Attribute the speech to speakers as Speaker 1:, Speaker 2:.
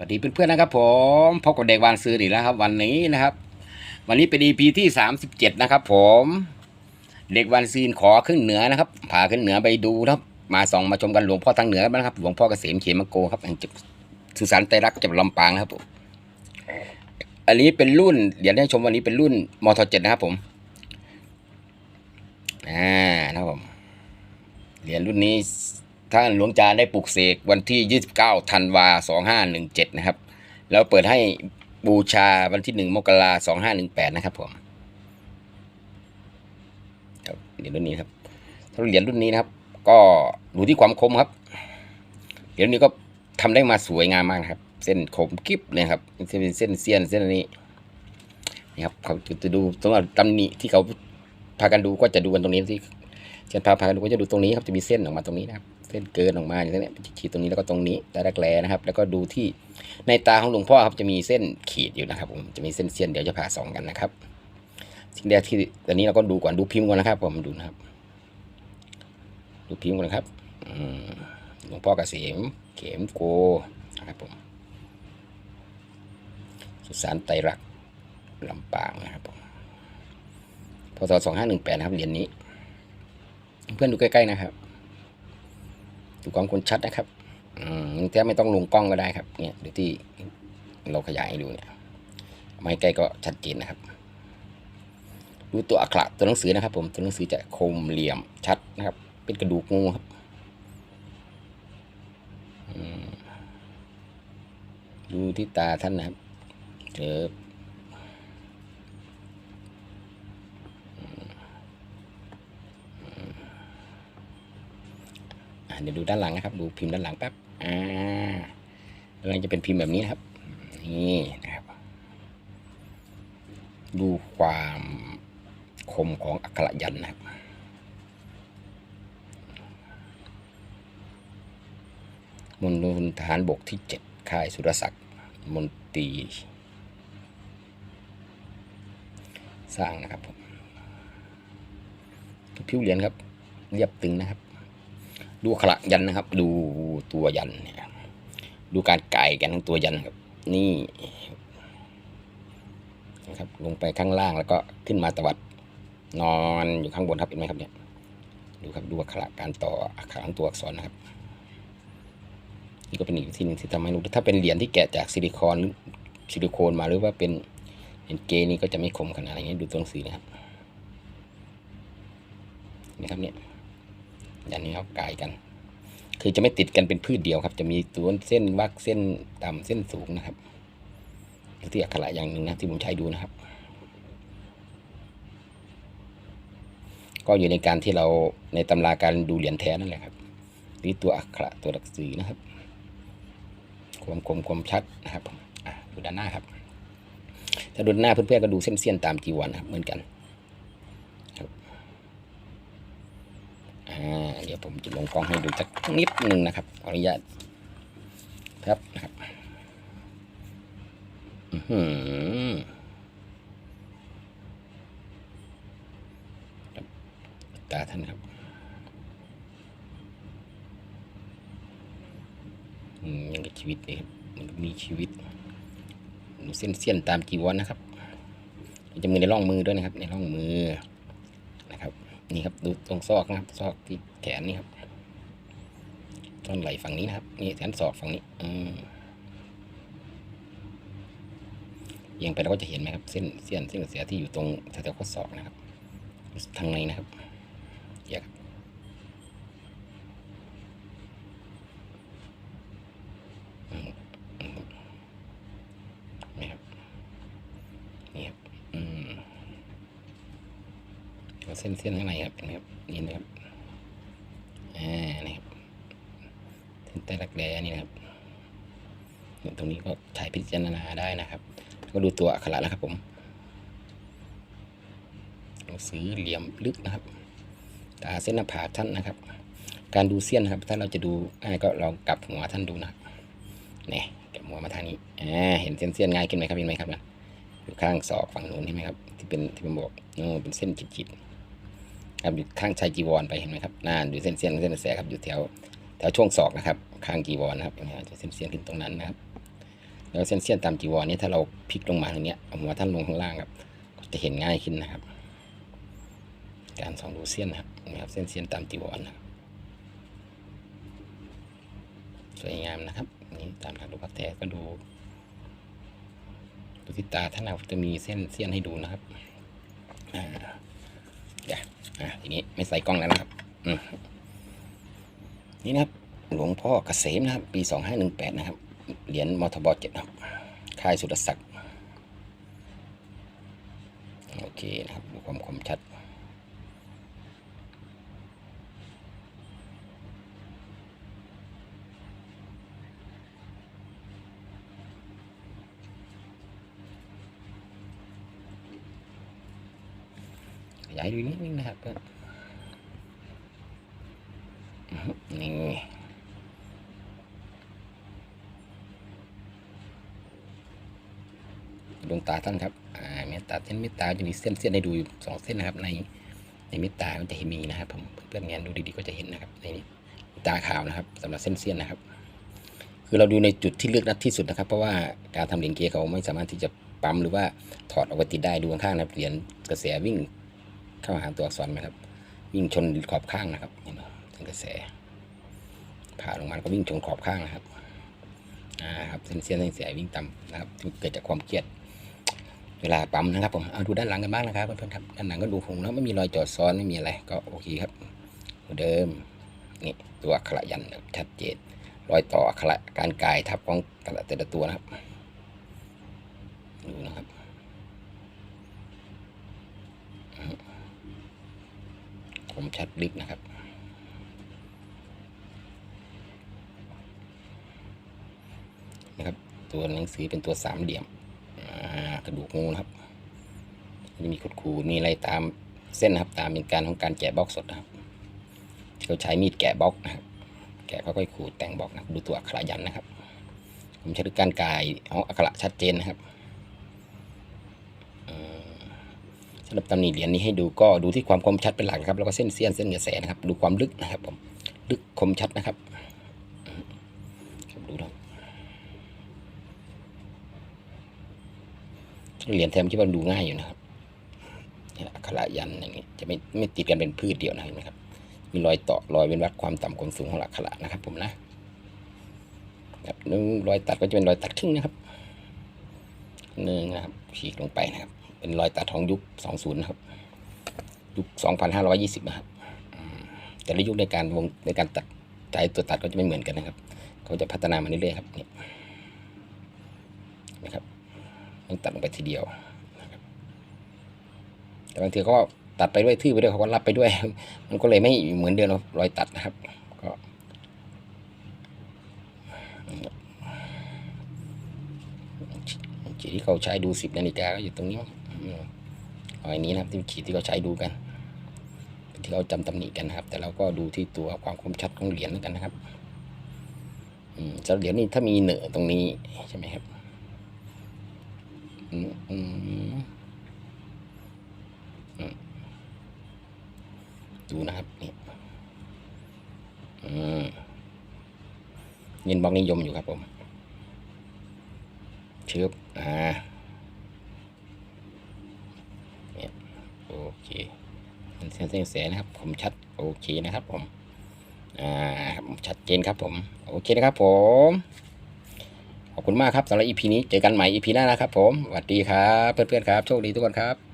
Speaker 1: สวัสดีเพื่อนๆนะครับผมพบกับเด็กวานซื้ออีกแล้วครับ วันนี้นะครับ วันนี้เป็น EP ที่สามสิบเจ็ดนะครับ ผม เด็กวันซีนขอขึ้นเหนือนะครับพาขึ้นเหนือไปดูนะครับ มาส่องมาชมกันหลวงพ่อทางเหนือกันนะครับ หลวงพ่อเกษมเขมโกครับแห่งจุดสุสานไตรรักจังหวัดลำปางนะครับผมอันนี้เป็นรุ่นเดี๋ยวให้ชมวันนี้เป็นรุ่นมทเจ็ดนะครับผมอ่านะครับผมเหรียญรุ่นนี้ ท่านหลวงจารได้ปลุกเสกวันที่ 29ธันวา2517 นะครับ แล้วเปิดให้บูชาวันที่ 1 มกราคม2518นะครับผมครับเหรียญรุ่นนี้ครับถ้าเหรียญรุ่นนี้นะครับ ก็ดูที่ความคมครับเหรียญนี้ก็ทำได้มาสวยงามมากครับ เส้นคมกริบเลยครับจะเป็นเส้นเสี้ยนเส้นอันนี้นี่ครับเขาจะดูตรงตำหนิที่เขาพากันดูก็จะดูกันตรงนี้ที่เช่นพาพาดูก็จะดูตรงนี้ครับจะมีเส้นออกมาตรงนี้นะครับ เส้นเกินออกมาอย่างนี้เป็นขีดตรงนี้แล้วก็ตรงนี้แต่รักแร้นะครับ แล้วก็ดูที่ในตาของหลวงพ่อครับจะมีเส้นขีดอยู่นะครับผมจะมีเส้นเสี้ยนเดี๋ยวจะผ่าสองกันนะครับ สิ่งแรกที่ตอนนี้เราก็ดูก่อนดูพิมพ์ก่อนนะครับ ผมดูนะครับ ดูพิมพ์ก่อนนะครับหลวงพ่อกเกษมเขมโกนะครับผมสุสานไตรรักลำปางนะครับผมพศสองห้าหนึ่งแปดนะครับเหรียญนี้ เพื่อนดูใกล้ๆนะครับ ดูความคมชัดนะครับอืมแทบไม่ต้องลงกล้องก็ได้ครับเนี่ยดูที่เราขยายให้ดูเนี่ยไม่ใกล้ก็ชัดเจนนะครับ ดูตัวอักขระตัวหนังสือนะครับ ผมตัวหนังสือจะคมเหลี่ยมชัดนะครับ เป็นกระดูกงูครับอืมดูที่ตาท่านนะครับเจอ อะ เดี๋ยวดูด้านหลังนะครับ ดูพิมพ์ด้านหลังแป๊บ อ่าด้านหลังจะเป็นพิมพ์แบบนี้นะครับ นี่นะครับ ดูความคมของอักขระยันนะครับมณฑลทหารบกที่เจ็ดค่ายสุรศักดิ์มนตรีสร้างนะครับผมผิวเหรียญครับ เรียบตึงนะครับ ดูขระยันนะครับ ดูตัวยันเนี่ยดูการไก่กันทั้งตัวยันครับ นี่นะครับลงไปข้างล่างแล้วก็ขึ้นมาตวัดนอนอยู่ข้างบนครับเห็นไหมครับเนี่ยดูครับดูอักขระการต่ออักขระของตัวอักษรนะครับนี่ก็เป็นอีกที่หนึ่งที่ทำให้รู้ถ้าเป็นเหรียญที่แกะจากซิลิคอนหรือซิลิโคนมาหรือว่าเป็นเหรียญเกนี่ก็จะไม่คมขนาดนี้ดูตัวหนังสือนะครับนี่ครับเนี่ย อยันนี้เขากายกัน คือจะไม่ติดกันเป็นพืชเดียวครับ จะมีตัวเส้นวักเส้นต่ำเส้นสูงนะครับที่อักขระอย่างหนึ่งนะที่ผมใช้ดูนะครับ ก็อยู่ในการที่เราในตำราการดูเหรียญแท้นั่นแหละครับนี่ตัวอักขระตัวหนังสือนะครับ ความคมความชัดนะครับดูด้านหน้าครับ ถ้าดูด้านหน้าเพื่อนๆก็ดูเส้นเสี้ยนตามจีวรนะครับเหมือนกัน อ่า เดี๋ยวผมจะลงกล้องให้ดูสักนิดหนึ่งนะครับขออนุญาตครับนะครับอืครับตาท่านครับยังกับชีวิตเลยครับมันมีชีวิตเส้นเสี้ยนตามจีวรนะครับจะมีในร่องมือด้วยนะครับ ในร่องมือ นี่ครับดูตรงซอกนะครับซอกที่แขนนี่ครับท่อนไหล่ฝั่งนี้นะครับนี่แขนศอกฝั่งนี้อืมเอียงไปเราก็จะเห็นไหมครับ เส้นเส้นเส้นเสียที่อยู่ตรงแถวๆข้อศอกนะครับ ทางในนะครับแยกนี่ครับนี่ครับอืม เส้นเส้นข้างในครับเห็นไหมครับนี่นะครับอ่านี่ครับเส้นใต้รักแร้นี่นะครับตรงนี้ก็ใช้พิจารณาได้นะครับ ก็ดูตัวอักขระนะครับผมหนังสือเหลี่ยมลึกนะครับตาเส้นหน้าผากท่านนะครับ การดูเสี้ยนนะครับ ถ้าเราจะดูง่ายก็ลองกลับหัวท่านดูนะเนี่ยกลับหัวมาทางนี้อ่าเห็นเส้นเสี้ยนง่ายขึ้นไหมครับเห็นไหมครับนะอยู่ข้างศอกฝั่งนู้นเห็นไหมครับ ที่เป็นที่เป็นบอกโอ้เป็นเส้นจิตๆ ครับอยู่ข้างชายจีวรไปเห็นไหมครับน่าดูเส้นเส้นเส้นแสครับอยู่แถวแถวช่วงศอกนะครับ ข้างจีวรนะครับเห็นไหมครัเส้นเส้นขึ้นตรงนั้นนะครับ แล้วเส้นเส้นตามจีวรนี่ถ้าเราพลิกลงมาทางเนี้ยเอาหัวท่านลงข้างล่างครับ ก็จะเห็นง่ายขึ้นนะครับ การส่องดูเส้นนะครับนะครับเส้นเส้นตามจีวรนะครับสวยงามนะครับนี่ตามหลักดูพักแท้ก็ดูดูที่ตาท่านเราจะมีเส้นเส้นให้ดูนะครับ อะทีนี้ไม่ใส่กล้องแล้วนะครับอืมนี่นะครับ หลวงพ่อเกษมนะครับ ปีสองห้าหนะครับ เหรียญมทบเจ็ดครับ ค่ายสุรศักดิ์ โอเคนะครับดูความคมชัด ข ยายดูนิดนึงนะครับเพื่อนนี่ดวงตาท่านครับ อ่าเมตตาเส้นเมตตาจะมีเส้นเส้นให้ดูสองเส้นนะครับ ในในเมตตามันจะเห็นมีนะครับผมเพื่อนๆงานดูดีๆก็จะเห็นนะครับในนี้ตาขาวนะครับสำหรับเส้นเส้นนะครับ คือเราดูในจุดที่เลือกนัดที่สุดนะครับ เพราะว่าการทำเหรียญเกียร์เขาไม่สามารถที่จะปั๊มหรือว่าถอดออกไปติดได้ดูข้างๆนะเหรียญกระแสวิ่ง เข้าหาตัวอักษรไหมครับ วิ่งชนขอบข้างนะครับเห็นไหมเส้นกระแส ผ่าลงมาก็วิ่งชนขอบข้างนะครับอ่าครับเส้นเส้นเส้นกระแสวิ่งต่ำนะครับเกิดจากความเครียด เวลาปั๊มนะครับผมเอาดูด้านหลังกันบ้างนะครับเพื่อนๆครับด้านหลังก็ดูคงแล้วไม่มีรอยจอดซ้อนไม่มีอะไรก็โอเคครับเหมือนเดิมนี่ตัวอักขระยันชัดเจนรอยต่ออักขระการกายทับของแต่ละแต่ละตัวนะครับดูนะครับ คมชัดลึกนะครับ นะครับ ตัวหนังสือเป็นตัวสามเหลี่ยมกระดูกงูนะครับจะมีขุดคูมีอะไรตามเส้นนะครับ ตามเป็นการของการแกะบล็อกสดนะครับเขาใช้มีดแกะบล็อกนะครับ แกะค่อยๆขูดแต่งบล็อกนะครับดูตัวอักขระยันนะครับ ผมใช้การกายเอาอักขระชัดเจนนะครับอืม สำหรับตำหนิเหรียญนี้ให้ดูก็ดูที่ความคมชัดเป็นหลักครับ แล้วก็เส้นเสี้ยนเส้นกระแสนะครับ ดูความลึกนะครับผมลึกคมชัดนะครับดูนะเหรียญแทมคิดว่าดูง่ายอยู่นะครับเนี่ยอักขระยันอย่างนี้จะไม่ไม่ติดกันเป็นพืชเดียวนะเห็นไหมครับ มีรอยต่อรอยเป็นวัดความต่ำความสูงของอักขระนะครับ ผมนะครับนึงรอยตัดก็จะเป็นรอยตัดครึ่งนะครับหนึ่งนะครับฉีกลงไปนะครับ เป็นรอยตัดของยุค 20นะครับ ยุค 2520 นะครับแต่ละยุคในการวงในการตัดใจตัวตัดก็จะไม่เหมือนกันนะครับ เขาจะพัฒนามาเรื่อยๆครับนี่นะครับมันตัดลงไปทีเดียวนะครับแต่บางทีเขาก็ตัดไปด้วยทื่อไปด้วยเขาก็รับไปด้วย มันก็เลยไม่เหมือนเดิมครับรอยตัดนะครับ ก็ขีที่เขาใช้ดู10นาฬิกาก็อยู่ตรงนี้ อันนี้นะครับที่ขีดที่เขาใช้ดูกันที่เขาจำตำหนิกันนะครับ แต่เราก็ดูที่ตัวความคมชัดของเหรียญแล้วกันนะครับอืมจะเหรียญนี้ถ้ามีเหนือตรงนี้ใช่ไหมครับอืมดูนะครับนี่อืมเงินบล็อกนิยมอยู่ครับผมเชือบอ่าเนี่ย โอเคเป็นเส้นเส้นแสนะครับ ผมชัดโอเคนะครับ ผมอ่าชัดเจนครับ ผม โอเคนะครับ ผมขอบคุณมากครับสำหรับอีพีนี้เจอกันใหม่อีพีหน้านะครับ ผมสวัสดีครับ เพื่อนๆครับโชคดีทุกคนครับ